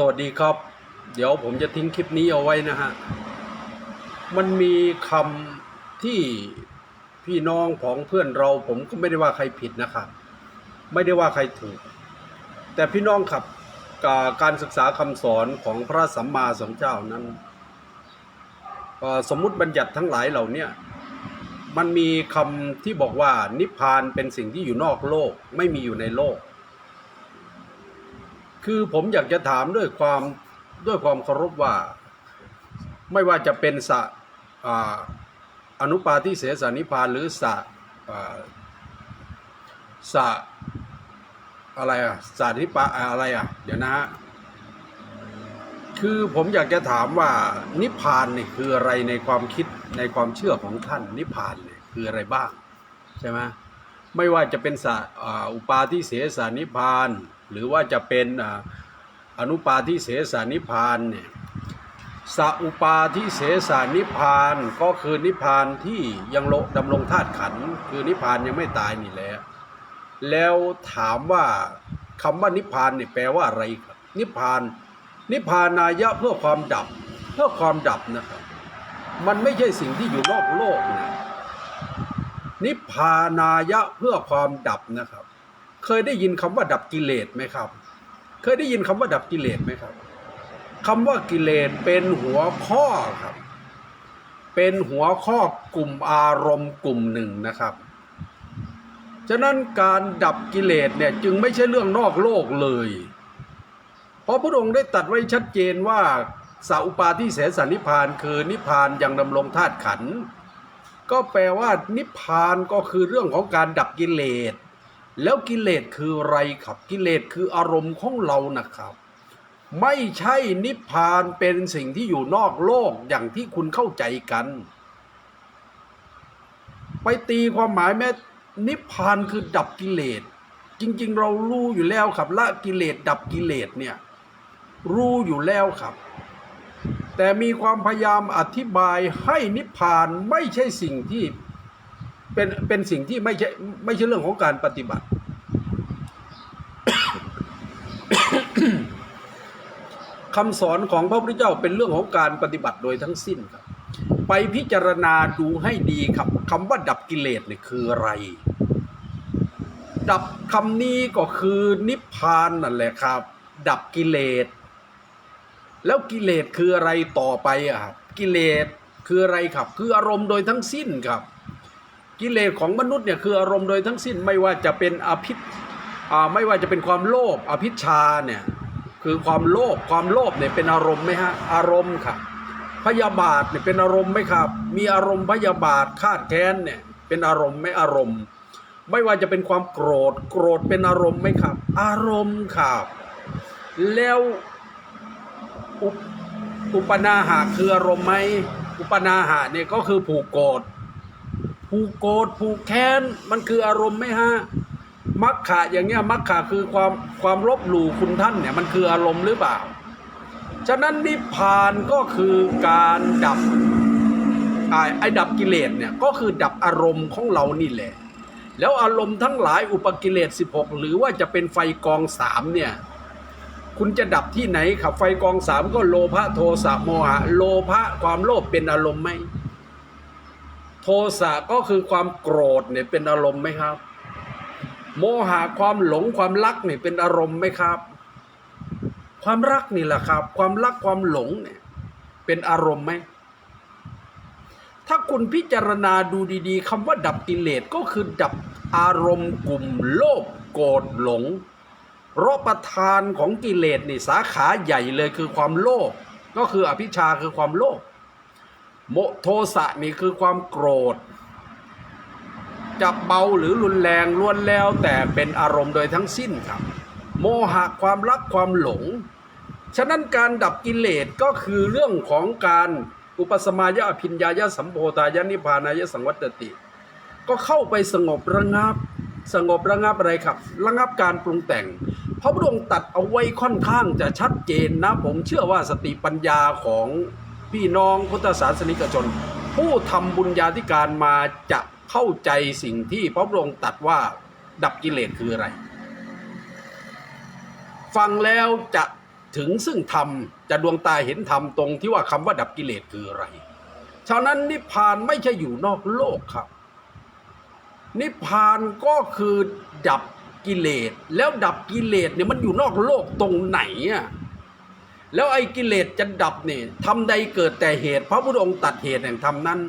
สวัสดีครับ เดี๋ยวผมจะทิ้งคลิปนี้เอาไว้นะฮะ มันมีคำที่พี่น้องของเพื่อนเรา ผมก็ไม่ได้ว่าใครผิดนะครับ ไม่ได้ว่าใครถูก แต่พี่น้องครับกการศึกษาคำสอนของพระสัมมาสัมพุทธเจ้านั้น สมมุติบัญญัติทั้งหลายเหล่านี้มันมีคำที่บอกว่านิพพานเป็นสิ่งที่อยู่นอกโลกไม่มีอยู่ในโลก คือผมอยากจะถามด้วยความด้วยความเคารพว่า ไม่ว่าจะเป็นสะอนุปาทิเสสนิพานหรือสะสะอะไรอะสานิปาอะไรอะ เดี๋ยวนะฮะคือผมอยากจะถามว่านิพานนี่คืออะไรในความคิดในความเชื่อของท่าน นิพานเนี่ยคืออะไรบ้าง ใช่ไหมไม่ว่าจะเป็นสะอุปาทิเสสนิพาน หรือว่าจะเป็นอนุปาทิเสสานิพานเนี่ยสัอุปาทิเสสานิพานก็คือนิพานที่ยังโลดำรงธาตุขันคือนิพานยังไม่ตายนี่แหละแล้วถามว่าคำว่านิพานเนี่ยแปลว่าอะไรครับ นิพาน นิพานายะเพื่อความดับ เพื่อความดับนะครับ มันไม่ใช่สิ่งที่อยู่นอกโลกนะนิพานายะเพื่อความดับนะครับ เคยได้ยินคำว่าดับกิเลสไหมครับ เคยได้ยินคำว่าดับกิเลสไหมครับคำว่ากิเลสเป็นหัวข้อครับ เป็นหัวข้อกลุ่มอารมณ์กลุ่มหนึ่งนะครับ ฉะนั้นการดับกิเลสเนี่ยจึงไม่ใช่เรื่องนอกโลกเลย เพราะพระองค์ได้ตัดไว้ชัดเจนว่าสาอุปาทิเสสนิพานคือนิพานยังดำรงธาตุขัน ก็แปลว่านิพานก็คือเรื่องของการดับกิเลส แล้วกิเลสคืออะไรครับ กิเลสคืออารมณ์ของเรานะครับ ไม่ใช่นิพพานเป็นสิ่งที่อยู่นอกโลกอย่างที่คุณเข้าใจกัน ไปตีความหมายแม้นิพพานคือดับกิเลส จริง ๆ เรารู้อยู่แล้วครับละกิเลสดับกิเลสเนี่ยรู้อยู่แล้วครับ แต่มีความพยายามอธิบายให้นิพพานไม่ใช่สิ่งที่เป็นเป็นสิ่งที่ไม่ใช่ไม่ใช่เรื่องของการปฏิบัติ คำสอนของพระพุทธเจ้าเป็นเรื่องของการปฏิบัติโดยทั้งสิ้นครับ ไปพิจารณาดูให้ดีครับคำว่าดับกิเลสเนี่ยคืออะไร ดับคำนี้ก็คือนิพพานนั่นแหละครับ ดับกิเลส แล้วกิเลสคืออะไรต่อไปอะครับกิเลสคืออะไรครับ คืออารมณ์โดยทั้งสิ้นครับ กิเลสของมนุษย์เนี่ยคืออารมณ์โดยทั้งสิ้นไม่ว่าจะเป็นอภิอ่าไม่ว่าจะเป็นความโลภอภิชาเนี่ย คือความโลภความโลภเนี่ยเป็นอารมณ์ไหมฮะอารมณ์ครับพยาบาทเนี่ยเป็นอารมณ์ไหมครับ มีอารมณ์พยาบาทคาดแค้นเนี่ยเป็นอารมณ์ไหม่อารมณ์ ไม่ว่าจะเป็นความโกรธ โกรธเป็นอารมณ์ไหมครับ อารมณ์ครับแล้วอุอุปนาหะคืออารมณ์ไหมอุปนาหะเนี่ยก็คือผูกโกรธผูกโกรธผูกแค้นมันคืออารมณ์ไหมฮะ มักขะอย่างเงี้ยมักขะคือความความลบหลู่คุณท่านเนี่ยมันคืออารมณ์หรือเปล่า ฉะนั้นนิพพานก็คือการดับอ่าไอ้ดับกิเลสเนี่ยก็คือดับอารมณ์ของเรานี่แหละ แล้วอารมณ์ทั้งหลายอุปกิเลส 16 หรือว่าจะเป็นไฟกองสามเนี่ยคุณจะดับที่ไหนครับไฟกองสามก็โลภะโทสะโมหะโลภะความโลภเป็นอารมณ์ไหมโทสะก็คือความโกรธเนี่ยเป็นอารมณ์ไหมครับ โมหะความหลงความรักเนี่ยเป็นอารมณ์ไหมครับ ความรักนี่แหละครับ ความรักความหลงเนี่ยเป็นอารมณ์ไหมถ้าคุณพิจารณาดูดีๆคำว่าดับกิเลสก็คือดับอารมณ์กลุ่มโลภโกรธหลงราะประธานของกิเลสนี่สาขาใหญ่เลยคือความโลภก็คืออภิชาคือความโลภโมโทสะนี่คือความโกรธ จะเบาหรือรุนแรงล้วนแล้วแต่เป็นอารมณ์โดยทั้งสิ้นครับ โมหะความรักความหลง ฉะนั้นการดับกิเลสก็คือเรื่องของการอุปสมายะอภิญญายะสัมโพธายะนิพพานายะสังวัตติ ก็เข้าไปสงบระงับ สงบระงับอะไรครับ ระงับการปรุงแต่งพระพุทธองค์ตัดเอาไว้ค่อนข้างจะชัดเจนนะ ผมเชื่อว่าสติปัญญาของพี่น้องพุทธศาสนิกชน ผู้ทำบุญญาธิการมาจะ เข้าใจสิ่งที่พระพุทธองค์ตัดว่าดับกิเลสคืออะไร ฟังแล้วจะถึงซึ่งธรรมจะดวงตาเห็นธรรมตรงที่ว่าคำว่าดับกิเลสคืออะไรฉะนั้นนิพพานไม่ใช่อยู่นอกโลกครับ นิพพานก็คือดับกิเลสแล้วดับกิเลสเนี่ยมันอยู่นอกโลกตรงไหนอะแล้วไอ้กิเลสจะดับเนี่ยทำใดเกิดแต่เหตุ พระพุทธองค์ตัดเหตุแห่งธรรมนั้น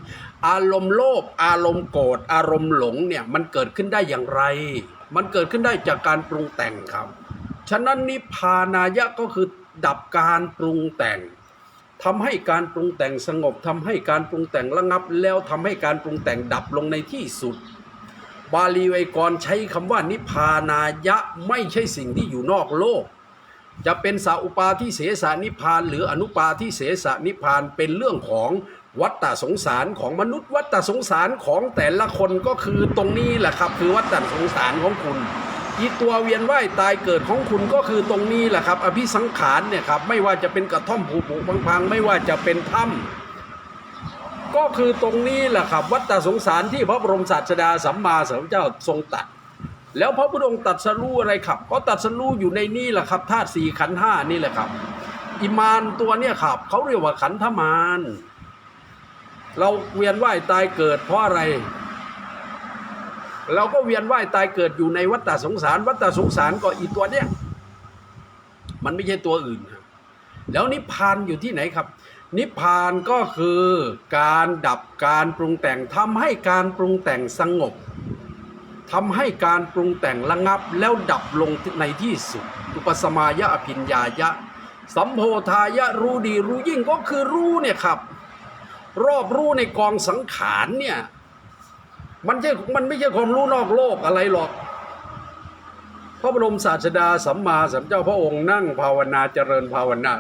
อารมณ์โลภอารมณ์โกรธอารมณ์หลงเนี่ยมันเกิดขึ้นได้อย่างไร มันเกิดขึ้นได้จากการปรุงแต่งครับ ฉะนั้นนิพพานายะก็คือดับการปรุงแต่งทำให้การปรุงแต่งสงบทำให้การปรุงแต่งระงับ แล้วทำให้การปรุงแต่งดับลงในที่สุด บาลีไวยากรณ์ใช้คำว่านิพพานายะไม่ใช่สิ่งที่อยู่นอกโลก จะเป็นสาอุปาทิเสสนิพาน หรืออนุปาทิเสสนิพานเป็นเรื่องของวัฏฏสงสารของมนุษย์ วัฏฏสงสารของแต่ละคนก็คือตรงนี้แหละครับ คือวัฏฏสงสารของคุณอีตัวเวียนว่ายตายเกิดของคุณก็คือตรงนี้แหละครับ อภิสังขารเนี่ยครับไม่ว่าจะเป็นกระท่อมผูผุพังๆ ไม่ว่าจะเป็นถ้ำก็คือตรงนี้แหละครับ วัฏฏสงสารที่พระบรมศาสดาสัมมาสัมพุทธเจ้าทรงตัด แล้วพระพุทธองค์ตัดสรู้อะไรครับ ก็ตัดสรู้อยู่ในนี่แหละครับธาตุสี่ขันธ์ห้านี่แหละครับ อิมานตัวเนี่ยครับเขาเรียกว่าขันธมารเราเวียนว่ายตายเกิดเพราะอะไร เราก็เวียนว่ายตายเกิดอยู่ในวัฏฏสงสาร วัฏฏสงสารก็อีตัวเนี้ยมันไม่ใช่ตัวอื่นครับแล้วนิพพานอยู่ที่ไหนครับ นิพพานก็คือการดับการปรุงแต่งทำให้การปรุงแต่งสงบ ทำให้การปรุงแต่งระงับแล้วดับลงในที่สุด อุปสมายะอภิญญายะ สัมโพธายะรู้ดีรู้ยิ่งก็คือรู้เนี่ยครับ รอบรู้ในกองสังขารเนี่ยมันใช่มันไม่ใช่ความรู้นอกโลกอะไรหรอกพระบรมศาสดาสัมมาสัมเจ้าพระองค์นั่งภาวนาเจริญภาวนา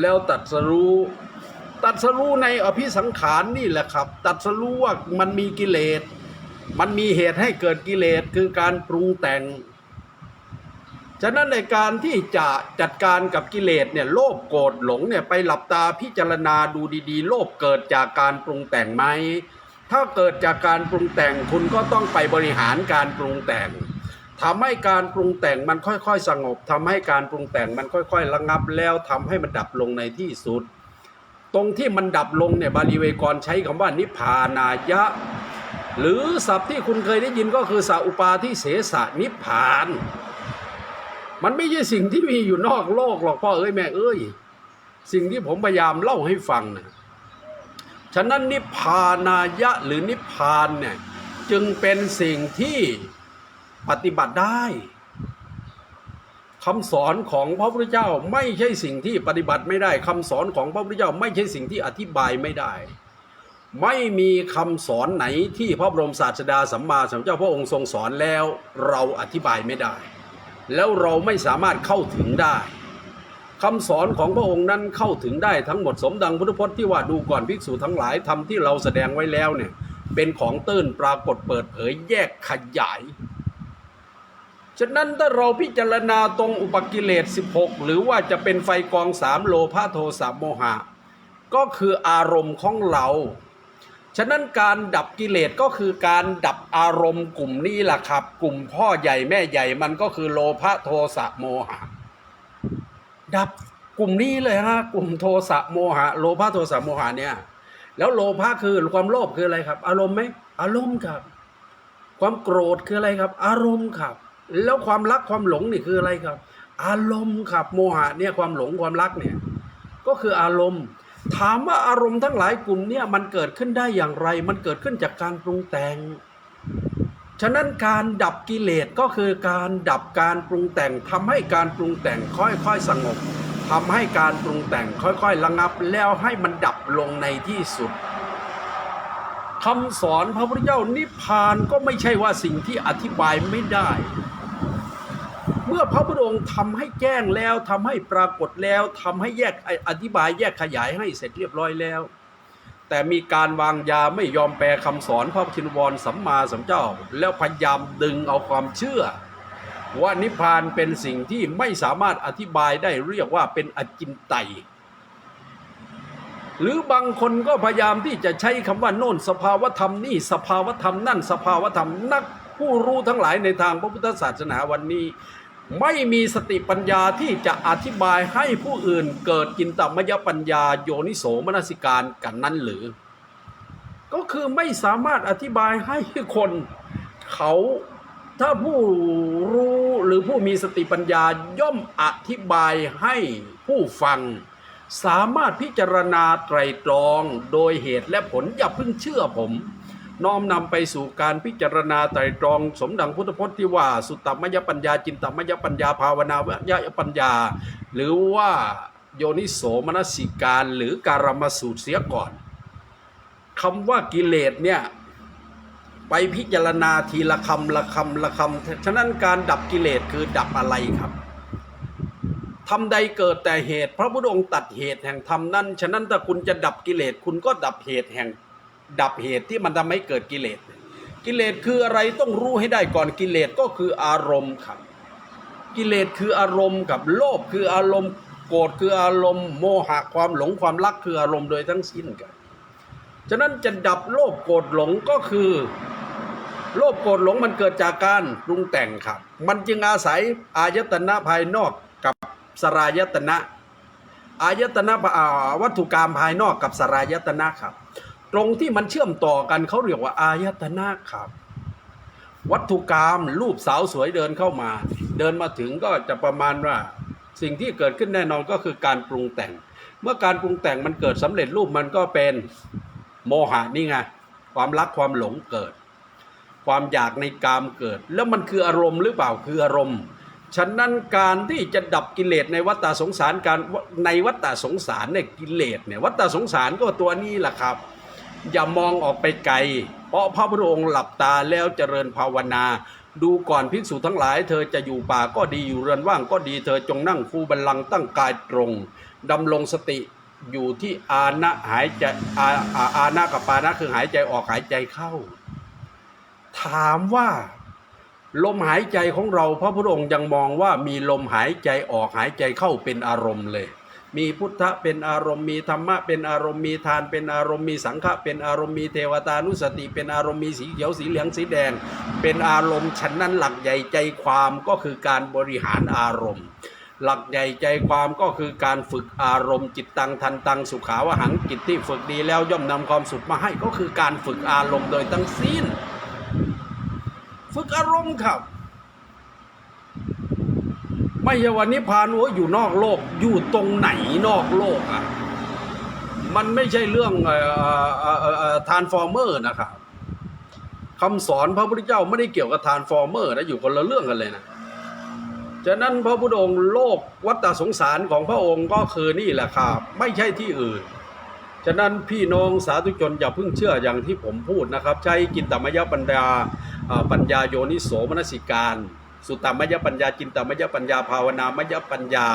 แล้วตัดสรู้ตัดสรู้ในอภิสังขารนี่แหละครับ ตัดสรู้ว่ามันมีกิเลส มันมีเหตุให้เกิดกิเลสคือการปรุงแต่ง ฉะนั้นในการที่จะจัดการกับกิเลสเนี่ยโลภโกรธหลงเนี่ยไปหลับตาพิจารณาดูดีๆ โลภเกิดจากการปรุงแต่งไหมถ้าเกิดจากการปรุงแต่งคุณก็ต้องไปบริหารการปรุงแต่งทำให้การปรุงแต่งมันค่อยๆ สงบทำให้การปรุงแต่งมันค่อยๆ ระงับแล้วทำให้มันดับลงในที่สุด ตรงที่มันดับลงเนี่ยบาลีเวกรณ์ใช้คำว่านิพพานายะ หรือศัพท์ที่คุณเคยได้ยินก็คือสาอุปาทิเสสนิพพาน มันไม่ใช่สิ่งที่มีอยู่นอกโลกหรอกพ่อเอ้ยแม่เอ้ย สิ่งที่ผมพยายามเล่าให้ฟังนะฉะนั้นนิพพานายะหรือนิพพานเนี่ยจึงเป็นสิ่งที่ปฏิบัติได้คำสอนของพระพุทธเจ้าไม่ใช่สิ่งที่ปฏิบัติไม่ได้คำสอนของพระพุทธเจ้าไม่ใช่สิ่งที่อธิบายไม่ได้ ไม่มีคำสอนไหนที่พระบรมศาสดาสัมมาสัมพุทธเจ้าพระองค์ทรงสอนแล้วเราอธิบายไม่ได้ แล้วเราไม่สามารถเข้าถึงได้คำสอนของพระองค์นั้นเข้าถึงได้ทั้งหมดสมดังพุทธพจน์ที่ว่าดูก่อนภิกษุทั้งหลายทำที่เราแสดงไว้แล้วเนี่ย เป็นของตื้นปรากฏเปิดเผยแยกขยาย ฉะนั้นถ้าเราพิจารณาตรงอุปกิเลส 16 หรือว่าจะเป็นไฟกองสามโลภะโทสะโมหะ ก็คืออารมณ์ของเรา ฉะนั้นการดับกิเลสก็คือการดับอารมณ์กลุ่มนี้แหละครับ กลุ่มพ่อใหญ่แม่ใหญ่มันก็คือโลภะโทสะโมหะ ดับกลุ่มนี้เลยฮะกลุ่มโทสะโมหะ โลภะโทสะโมหะเนี่ย แล้วโลภะคือความโลภคืออะไรครับ อารมณ์ไหมอารมณ์ครับ ความโกรธคืออะไรครับ อารมณ์ครับ แล้วความรักความหลงนี่คืออะไรครับ อารมณ์ครับโมหะเนี่ยความหลงความรักเนี่ยก็คืออารมณ์ ถามว่าอารมณ์ทั้งหลายกลุ่มเนี่ยมันเกิดขึ้นได้อย่างไร มันเกิดขึ้นจากการปรุงแต่ง ฉะนั้นการดับกิเลสก็คือการดับการปรุงแต่งทำให้การปรุงแต่งค่อยๆสงบทำให้การปรุงแต่งค่อยๆระงับแล้วให้มันดับลงในที่สุดคำสอนพระพุทธเจ้านิพพานก็ไม่ใช่ว่าสิ่งที่อธิบายไม่ได้ มื่อพระพุทธองค์ทำให้แจ้งแล้วทำให้ปรากฏแล้วทำให้แยกอธิบายแยกขยายให้เสร็จเรียบร้อยแล้ว แต่มีการวางยาไม่ยอมแปลคำสอนพระชินวรสัมมาสัมเจ้า แล้วพยายามดึงเอาความเชื่อ ว่านิพพานเป็นสิ่งที่ไม่สามารถอธิบายได้เรียกว่าเป็นอจินไตยหรือบางคนก็พยายามที่จะใช้คำว่าโน่นสภาวธรรมนี่สภาวธรรมนั่นสภาวธรรมนักผู้รู้ทั้งหลายในทางพระพุทธศาสนาวันนี้ ไม่มีสติปัญญาที่จะอธิบายให้ผู้อื่นเกิดจินตมยปัญญาโยนิโสมนสิการกันนั้นหรือ ก็คือไม่สามารถอธิบายให้คนเขาถ้าผู้รู้หรือผู้มีสติปัญญาย่อมอธิบายให้ผู้ฟัง สามารถพิจารณาไตรตรองโดยเหตุและผลอย่าเพิ่งเชื่อผม น้อมนำไปสู่การพิจารณาไตรตรอง สมดังพุทธพจน์ที่ว่า สุตตมยปัญญาจินตมยปัญญาภาวนายปัญญา หรือว่าโยนิโสมนสิการหรือการมสูตรเสียก่อนคำว่ากิเลสเนี่ยไปพิจารณาทีละคำละคำละคำฉะนั้นการดับกิเลสคือดับอะไรครับทำใดเกิดแต่เหตุ พระพุทธองค์ตัดเหตุแห่งธรรมนั้น ฉะนั้นถ้าคุณจะดับกิเลสคุณก็ดับเหตุแห่ง ดับเหตุที่มันทำให้เกิดกิเลส กิเลสคืออะไรต้องรู้ให้ได้ก่อนกิเลสก็คืออารมณ์ครับ กิเลสคืออารมณ์กับโลภคืออารมณ์โกรธคืออารมณ์โมหะความหลงความรักคืออารมณ์โดยทั้งสิ้นกันฉะนั้นจะดับโลภโกรธหลงก็คือโลภโกรธหลงมันเกิดจากการปรุงแต่งครับ มันจึงอาศัยอายตนะภายนอกกับสรายตนะ อายตนะวัตถุกรรมภายนอกกับสรายตนะครับ ตรงที่มันเชื่อมต่อกันเขาเรียกว่าอายตนะครับ วัตถุกรรมรูปสาวสวยเดินเข้ามา เดินมาถึงก็จะประมาณว่า สิ่งที่เกิดขึ้นแน่นอนก็คือการปรุงแต่ง เมื่อการปรุงแต่งมันเกิดสำเร็จรูปมันก็เป็นโมหะนี่ไงความรักความหลงเกิด ความอยากในกามเกิด แล้วมันคืออารมณ์หรือเปล่าคืออารมณ์ฉะนั้นการที่จะดับกิเลสในวัฏฏสงสารการในวัฏฏสงสารเนี่ยกิเลสเนี่ยวัฏฏสงสารก็ตัวนี้แหละครับ อย่ามองออกไปไกล เพราะพระพุทธองค์หลับตาแล้วเจริญภาวนา ดูก่อนภิกษุทั้งหลาย เธอจะอยู่ป่าก็ดีอยู่เรือนว่างก็ดีเธอจงนั่งคูบัลลังตั้งกายตรงดำรงสติอยู่ที่อานะหายใจอาอาอานะกับปานะคือหายใจออกหายใจเข้า ถามว่า ลมหายใจของเราพระพุทธองค์ยังมองว่ามีลมหายใจออกหายใจเข้าเป็นอารมณ์เลย มีพุทธะเป็นอารมณ์มีธรรมะเป็นอารมณ์มีทานเป็นอารมณ์มีสังฆะเป็นอารมณ์มีเทวตานุสติ เป็นอารมณ์มีสีเขียวสีเหลืองสีแดง เป็นอารมณ์ฉะนั้นหลักใหญ่ใจความก็คือการบริหารอารมณ์ หลักใหญ่ใจความก็คือการฝึกอารมณ์จิตตังทันตังสุขาวหังจิตที่ฝึกดีแล้วย่อมนำความสุขมาให้ก็คือการฝึกอารมณ์โดยทั้งสิ้น ฝึกอารมณ์ครับ ไม่ใช่วันนี้พานโออยู่นอกโลกอยู่ตรงไหนนอกโลกอะมันไม่ใช่เรื่องทานฟอร์เมอร์นะครับคำสอนพระพุทธเจ้าไม่ได้เกี่ยวกับทานฟอร์เมอร์นะอยู่คนละเรื่องกันเลยนะฉะนั้นพระพุทธองค์โลกวัฏสงสารของพระองค์ก็คือนี่แหละครับไม่ใช่ที่อื่น ฉะนั้นพี่น้องสาธุชนอย่าเพิ่งเชื่ออย่างที่ผมพูดนะครับ ใช้กินตมยปัญญาอ่าปัญญาโยนิโสมนสิการ สุตตมยปัญญาจินตมยปัญญาภาวนามยปัญญา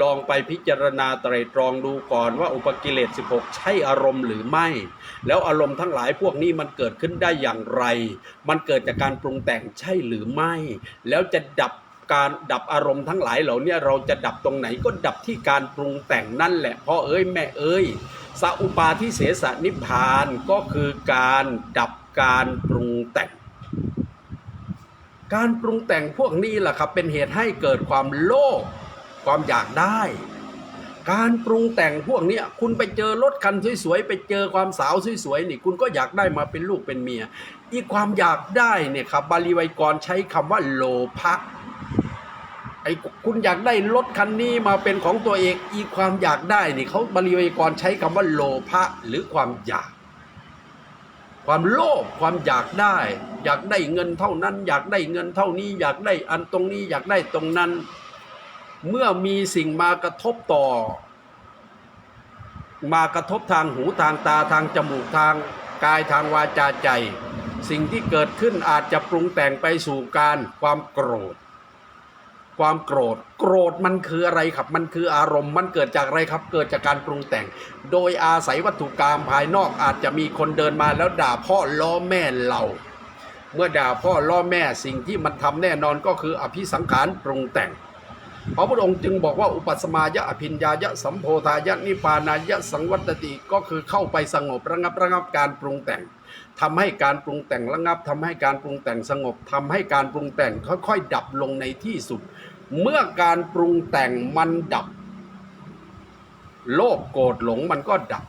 ลองไปพิจารณาไตรตรองดูก่อนว่าอุปกิเลส 16 ใช่อารมณ์หรือไม่ แล้วอารมณ์ทั้งหลายพวกนี้มันเกิดขึ้นได้อย่างไร มันเกิดจากการปรุงแต่งใช่หรือไม่ แล้วจะดับการดับอารมณ์ทั้งหลายเหล่านี้เราจะดับตรงไหนก็ดับที่การปรุงแต่งนั่นแหละพ่อเอ้ยแม่เอ้ยสอุปาทิเสสนิพานก็คือการดับการปรุงแต่ง การปรุงแต่งพวกนี้แหละครับเป็นเหตุให้เกิดความโลภความอยากได้ การปรุงแต่งพวกเนี้ยคุณไปเจอรถคันสวยๆไปเจอความสาวสวยๆนี่คุณก็อยากได้มาเป็นลูกเป็นเมีย อีกความอยากได้เนี่ยครับบาลีไวยกรใช้คำว่าโลภะไอ้คุณอยากได้รถคันนี้มาเป็นของตัวเอง อีกความอยากได้นี่เขาบาลีไวยกรใช้คำว่าโลภะหรือความอยาก ความโลภความอยากได้ อยากได้เงินเท่านั้น อยากได้เงินเท่านี้ อยากได้อันตรงนี้ อยากได้ตรงนั้น เมื่อมีสิ่งมากระทบต่อ มากระทบทางหูทางตาทางจมูกทางกายทางวาจาใจ สิ่งที่เกิดขึ้นอาจจะปรุงแต่งไปสู่การความโกรธ ความโกรธ โกรธมันคืออะไรครับ มันคืออารมณ์ มันเกิดจากอะไรครับ เกิดจากการปรุงแต่ง โดยอาศัยวัตถุกรรมภายนอกอาจจะมีคนเดินมาแล้วด่าพ่อล้อแม่เราเมื่อด่าพ่อล้อแม่สิ่งที่มันทำแน่นอนก็คืออภิสังขารปรุงแต่ง พระพุทธองค์จึงบอกว่าอุปัสมายะอภิญญายะสัมโพธายะนิพานายะสังวัตติก็คือเข้าไปสงบระงับระงับการปรุงแต่งทำให้การปรุงแต่งระงับทำให้การปรุงแต่งสงบทำให้การปรุงแต่งค่อยๆ ดับลงในที่สุด เมื่อการปรุงแต่งมันดับ โลภโกรธหลงมันก็ดับ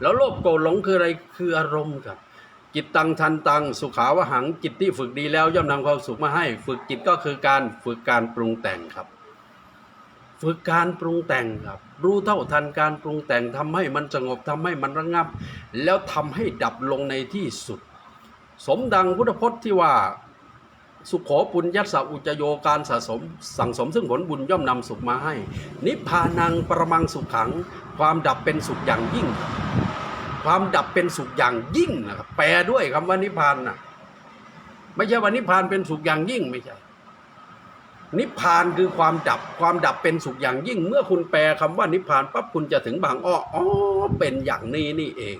แล้วโลภโกรธหลงคืออะไรคืออารมณ์ครับ จิตตังทันตัง สุขาวหังจิตที่ฝึกดีแล้วย่อมนำความสุขมาให้ ฝึกจิตก็คือการฝึกการปรุงแต่งครับ ฝึกการปรุงแต่งครับ รู้เท่าทันการปรุงแต่งทำให้มันสงบทำให้มันระงับ แล้วทำให้ดับลงในที่สุด สมดังพุทธพจน์ที่ว่าสุขโขปุญญัสสะอุจจโยการสะสม สั่งสมซึ่งผลบุญย่อมนำสุขมาให้ นิพพานังประมังสุขขัง ความดับเป็นสุขอย่างยิ่ง ความดับเป็นสุขอย่างยิ่งนะครับแปลด้วยคำว่านิพพานนะไม่ใช่ว่านิพพานเป็นสุขอย่างยิ่งไม่ใช่ นิพพานคือความดับความดับเป็นสุขอย่างยิ่ง เมื่อคุณแปลคำว่านิพพานปั๊บคุณจะถึงบางอ้ออ๋อเป็นอย่างนี้นี่เอง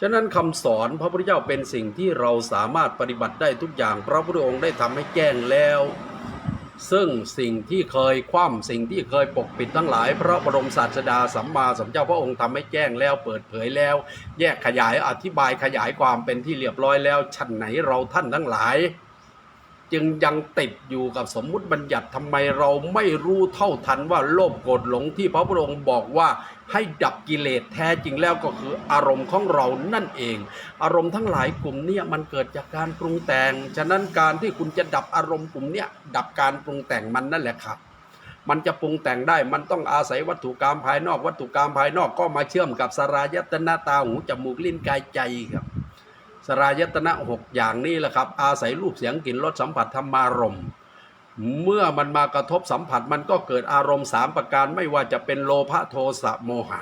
ฉะนั้นคำสอนพระพุทธเจ้าเป็นสิ่งที่เราสามารถปฏิบัติได้ทุกอย่างพระพุทธองค์ได้ทำให้แจ้งแล้ว ซึ่งสิ่งที่เคยคว่ำสิ่งที่เคยปกปิดทั้งหลาย พระบรมศาสดาสัมมาสัมพุทธเจ้าพระองค์ทำให้แจ้งแล้วเปิดเผยแล้ว แยกขยายอธิบายขยายความเป็นที่เรียบร้อยแล้วชั้นไหนเราท่านทั้งหลาย จึงยังติดอยู่กับสมมุติบัญญัติทำไมเราไม่รู้เท่าทันว่าโลภโกรธหลงที่พระพุทธองค์บอกว่าให้ดับกิเลสแท้จริงแล้วก็คืออารมณ์ของเรานั่นเอง อารมณ์ทั้งหลายกลุ่มนี้มันเกิดจากการปรุงแต่ง ฉะนั้นการที่คุณจะดับอารมณ์กลุ่มนี้ดับการปรุงแต่งมันนั่นแหละครับมันจะปรุงแต่งได้ มันต้องอาศัยวัตถุกรรมภายนอก วัตถุกรรมภายนอกก็มาเชื่อมกับสรายตนะตาหูจมูกลิ้นกายใจครับ สรายตนะหกอย่างนี้แหละครับ อาศัยรูปเสียงกลิ่นรสสัมผัสธรรมารมณ์เมื่อมันมากระทบสัมผัสมันก็เกิดอารมณ์สามประการไม่ว่าจะเป็นโลภะโทสะโมหะ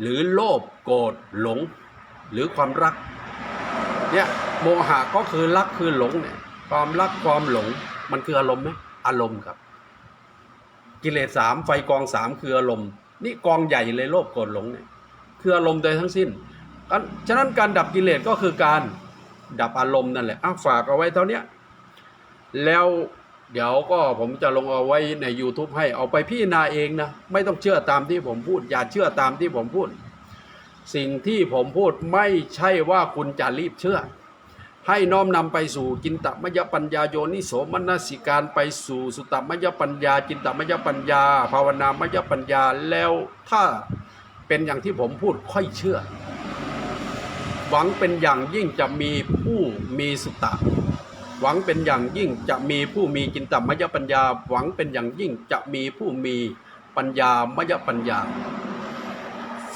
หรือโลภโกรธหลง หรือความรักเนี่ยโมหะก็คือรักคือหลงเนี่ยความรักความหลงมันคืออารมณ์ไหมอารมณ์ครับ กิเลสสามไฟกองสามคืออารมณ์นี่กองใหญ่เลยโลภโกรธหลงเนี่ยคืออารมณ์โดยทั้งสิ้นกัน ฉะนั้นการดับกิเลสก็คือการดับอารมณ์นั่นแหละอะฝากเอาไว้เท่านี้แล้วเดี๋ยวก็ผมจะลงเอาไว้ใน YouTube ให้เอาไปพิจารณาเองนะ ไม่ต้องเชื่อตามที่ผมพูด อย่าเชื่อตามที่ผมพูด สิ่งที่ผมพูดไม่ใช่ว่าคุณจะรีบเชื่อ ให้น้อมนำไปสู่จินตมยปัญญาโยนิโสมนสิการไปสู่สุตตมยปัญญา จินตมยปัญญา ภาวนามยปัญญาแล้วถ้าเป็นอย่างที่ผมพูดค่อยเชื่อ หวังเป็นอย่างยิ่งจะมีผู้มีสุตตะ หวังเป็นอย่างยิ่งจะมีผู้มีจินตมยปัญญา หวังเป็นอย่างยิ่งจะมีผู้มีปัญญามยปัญญา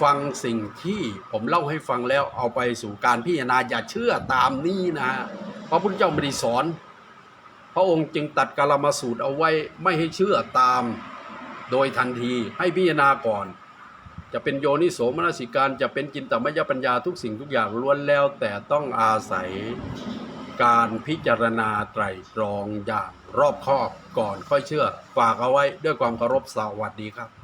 ฟังสิ่งที่ผมเล่าให้ฟังแล้วเอาไปสู่การพิจารณาอย่าเชื่อตามนี้นะฮะพระพุทธเจ้าไม่ได้สอน พระองค์จึงตัดกาลมาสูตรเอาไว้ไม่ให้เชื่อตาม โดยทันทีให้พิจารณาก่อน จะเป็นโยนิโสมนสิการ จะเป็นจินตมยปัญญาทุกสิ่งทุกอย่างล้วนแล้วแต่ต้องอาศัยการพิจารณาไตรตรองอย่างรอบคอบก่อนค่อยเชื่อ ฝากเอาไว้ด้วยความเคารพสวัสดีครับ